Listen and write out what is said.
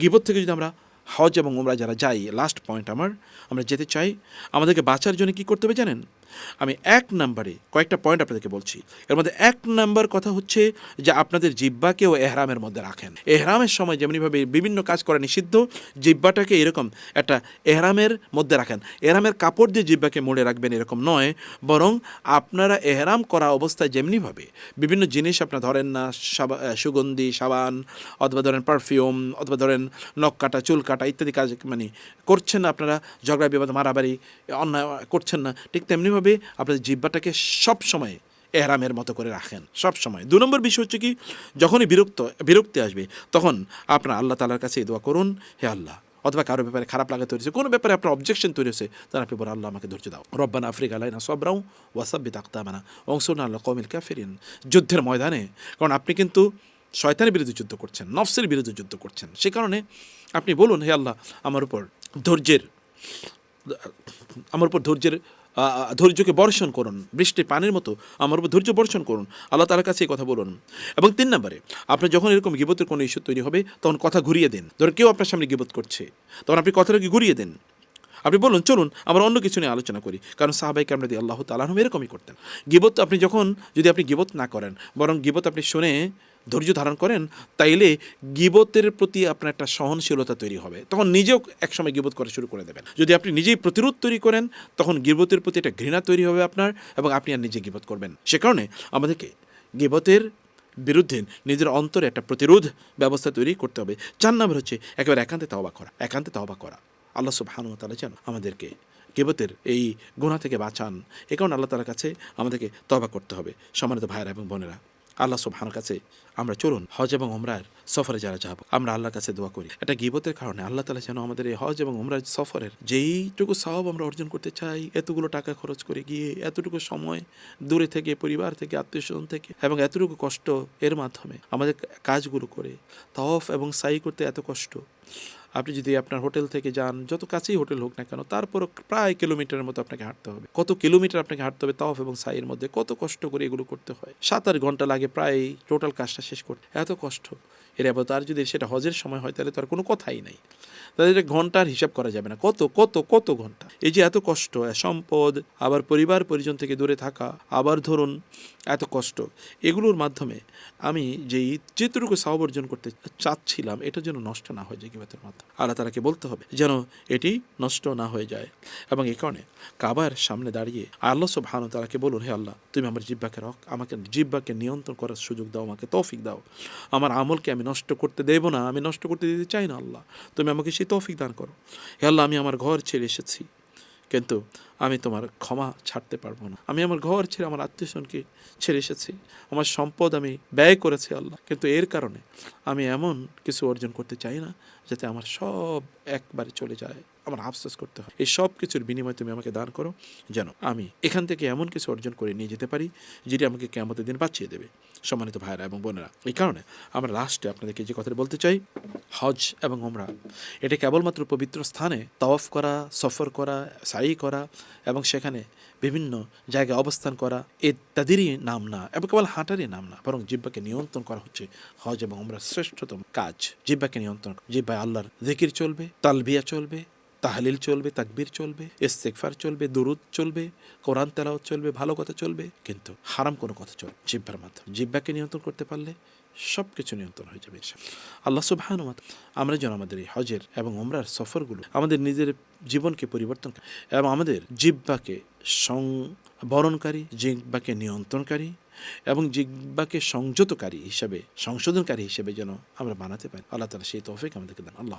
গিবত থেকে যদি আমরা হজ এবং ওমরা যারা যাই লাস্ট পয়েন্ট আমার, আমরা যেতে চাই, আমাদেরকে বাঁচার জন্য কি করতে হবে জানেন? আমি এক নম্বরে কয়েকটা পয়েন্ট আপনাদেরকে বলছি। এর মধ্যে এক নম্বর কথা হচ্ছে যে আপনাদের জিব্বাকেও এহরামের মধ্যে রাখেন। এহরামের সময় যেমনিভাবে বিভিন্ন কাজ করা নিষিদ্ধ জিব্বাটাকে এরকম একটা এহরামের মধ্যে রাখেন। এহরামের কাপড় দিয়ে জিব্বাকে মুড়ে রাখবেন এরকম নয়, বরং আপনারা এহরাম করা অবস্থায় যেমনিভাবে বিভিন্ন জিনিস আপনার ধরেন না সুগন্ধি, সাবান, অথবা ধরেন পারফিউম অথবা ধরেন নখ কাটা, চুল কাটা ইত্যাদি কাজ মানে করছেন আপনারা, ঝগড়া, বিবাদ, মারামারি, অন্যায় করছেন না, ঠিক তেমনিভাবে আপনাদের জিব্বাটাকে সব সময় এহরামের মতো করে রাখেন সব সময় দু নম্বর বিষয় হচ্ছে কি, যখনই বিরক্ত, বিরক্তি আসবে, তখন আপনার আল্লাহ তালার কাছে দোয়া করুন, হে আল্লাহ, অথবা কারও ব্যাপারে খারাপ লাগা তৈরি হয়েছে, কোনো ব্যাপারে আপনার অবজেকশন তৈরি হয়েছে, তাহলে আপনি বলেন, আল্লাহ, আমাকে ধৈর্য দাও। রব্বানা আফ্রিকা আলাইনা সবরাও ওয়াসাব্বি তাক্তামানা অংশনা আল্লাহ কমিল কাফেরিন। যুদ্ধের ময়দানে, কারণ আপনি কিন্তু শয়তানের বিরুদ্ধে যুদ্ধ করছেন, নফসের বিরুদ্ধে যুদ্ধ করছেন। সে কারণে আপনি বলুন, হে আল্লাহ, আমার উপর ধৈর্যের আমার উপর ধৈর্যের ধৈর্যকে বর্ষণ করুন বৃষ্টির পানির মতো আমার উপর ধৈর্য বর্ষণ করুন। আল্লাহ তালার কাছে এই কথা বলুন। এবং তিন নম্বরে, আপনি যখন এরকম গিবতের কোনো ইস্যু তৈরি হবে, তখন কথা ঘুরিয়ে দিন। ধরুন কেউ আপনার সামনে গিবত করছে, তখন আপনি কথাটাকে ঘুরিয়ে দেন। আপনি বলুন, চলুন, আমরা অন্য কিছু নিয়ে আলোচনা করি। কারণ সাহাবাই কামরাদি আল্লাহ তালাহম এরকমই করতেন। গিবত আপনি যখন, যদি আপনি গিবত না করেন, বরং গিবত আপনি শুনে ধৈর্য ধারণ করেন, তাইলে গিবতের প্রতি আপনার একটা সহনশীলতা তৈরি হবে। তখন নিজেও একসময় গিবত করা শুরু করে দেবেন। যদি আপনি নিজেই প্রতিরোধ তৈরি করেন, তখন গিবতের প্রতি একটা ঘৃণা তৈরি হবে আপনার এবং আপনি আর নিজে গিবত করবেন। সে কারণে আমাদেরকে গিবতের বিরুদ্ধে নিজের অন্তরে একটা প্রতিরোধ ব্যবস্থা তৈরি করতে হবে। চার নম্বর হচ্ছে একেবারে একান্তে তাওবা করা, একান্তে তাওবা করা। আল্লাহ সুবহানু তালা যেন আমাদেরকে গেবতের এই গুণা থেকে বাঁচান। এ কারণে আল্লাহ তালার কাছে আমাদেরকে তবা করতে হবে। সম্মানিত ভাইয়েরা এবং বোনেরা আল্লাহ সুবহানুর কাছে আমরা চলুন হজ এবং ওমরার সফরে যারা যাব, আমরা আল্লাহর কাছে দোয়া করি। এটা গিবতের কারণে আল্লাহ তালা যেন আমাদের এই হজ এবং ওমরার সফরের যেইটুকু সব আমরা অর্জন করতে চাই, এতগুলো টাকা খরচ করে গিয়ে এতটুকু সময় দূরে থেকে, পরিবার থেকে আত্মীয় স্বজন থেকে এবং এতটুকু কষ্ট এর মাধ্যমে আমাদের কাজগুলো করে তফ এবং সাই করতে এত কষ্ট। আপনি যদি আপনার হোটেল থেকে যান, যত কাছেই হোটেল হোক না কেন, তারপরও প্রায় কিলোমিটারের মতো আপনাকে হাঁটতে হবে। কত কিলোমিটার আপনাকে হাঁটতে হবে তফ এবং সাইয়ের মধ্যে, কত কষ্ট করে এগুলো করতে হয়। সাত আট ঘণ্টা লাগে প্রায় টোটাল কাজটা শেষ করতে। এত কষ্ট। এর আবার তার যদি সেটা হজের সময় হয়, তাহলে তো আর কোনো কথাই নাই। তাদের ঘণ্টার হিসাব করা যাবে না। কত কত কত ঘণ্টা? এই যে এত কষ্ট সম্পদ, আবার পরিবার পরিজন থেকে দূরে থাকা, আবার ধরুন এত কষ্ট। এগুলোর মাধ্যমে আমি যেই যেটুকু সাহব অর্জন করতে চাচ্ছিলাম এটা যেন নষ্ট না হয়ে যায় কিবাতের মাধ্যমে? আল্লাহ তালাকে বলতে হবে যেন এটি নষ্ট না হয়ে যায়। এবং এই কারণে কাবার সামনে দাঁড়িয়ে আল্লাহ সব ভানু তালাকে বলুন, হে আল্লাহ, তুমি আমার জিব্বাকে রক, আমাকে জিব্বাকে নিয়ন্ত্রণ করার সুযোগ দাও, আমাকে তৌফিক দাও। আমার আমলকে আমি নষ্ট করতে দেব না, আমি নষ্ট করতে দিতে চাই না আল্লাহ। তুমি আমাকে সেই তৌফিক দান করো। হে আল্লাহ, আমি আমার ঘর ছেড়ে এসেছি। কিন্তু আমি তোমার ক্ষমা ছাড়তে পারব না। আমি আমার ঘর ছেড়ে আমার আত্মীয়স্বজনকে ছেড়ে এসেছি। আমার সম্পদ আমি ব্যয় করেছি আল্লাহ। কিন্তু এর কারণে আমি এমন কিছু অর্জন করতে চাই না যাতে আমার সব একবারে চলে যায়। আমার আফসোস করতে হয় এই সব কিছুর বিনিময়ে তুমি আমাকে দান করো, যেন আমি এখান থেকে এমন কিছু অর্জন করে নিয়ে যেতে পারি, যেটি আমাকে কেমতের দিন বাঁচিয়ে দেবে। সম্মানিত ভাইরা এবং বোনেরা, এই কারণে আমরা লাস্টে আপনাদেরকে যে কথাটা বলতে চাই, হজ এবং ওমরা এটা কেবলমাত্র পবিত্র স্থানে তওয়াফ করা, সফর করা, সাই করা এবং সেখানে বিভিন্ন জায়গায় অবস্থান করা ইত্যাদিরই নাম না এবং কেবল হাঁটারই নাম না, বরং জিব্বাকে নিয়ন্ত্রণ করা হচ্ছে হজ এবং ওমরার শ্রেষ্ঠতম কাজ। জিব্বাকে নিয়ন্ত্রণ, জিব্বায় আল্লাহর জিকির চলবে, তালবিয়া চলবে তাহলিল চলবে, তাকবির চলবে ইস্তেকফার চলবে, দুরুদ চলবে, কোরআন তেলাওয়াত চলবে, ভালো কথা চলবে, কিন্তু হারাম কোনো কথা চলবে জিব্বার মাধ্যমে। জিব্বাকে নিয়ন্ত্রণ করতে পারলে সব কিছু নিয়ন্ত্রণ হয়ে যাবে। আল্লাহ সুবহানুমাত আমরা যেন আমাদের এই হজের এবং ওমরার সফরগুলো, আমাদের নিজের জীবনকে পরিবর্তন এবং আমাদের জিব্বাকে সংবরণকারী, জিব্বাকে নিয়ন্ত্রণকারী এবং জিব্বাকে সংযতকারী হিসাবে, সংশোধনকারী হিসেবে যেন আমরা বানাতে পারি। আল্লাহ তালা সেই তৌফিক আমাদেরকে দেন আল্লাহ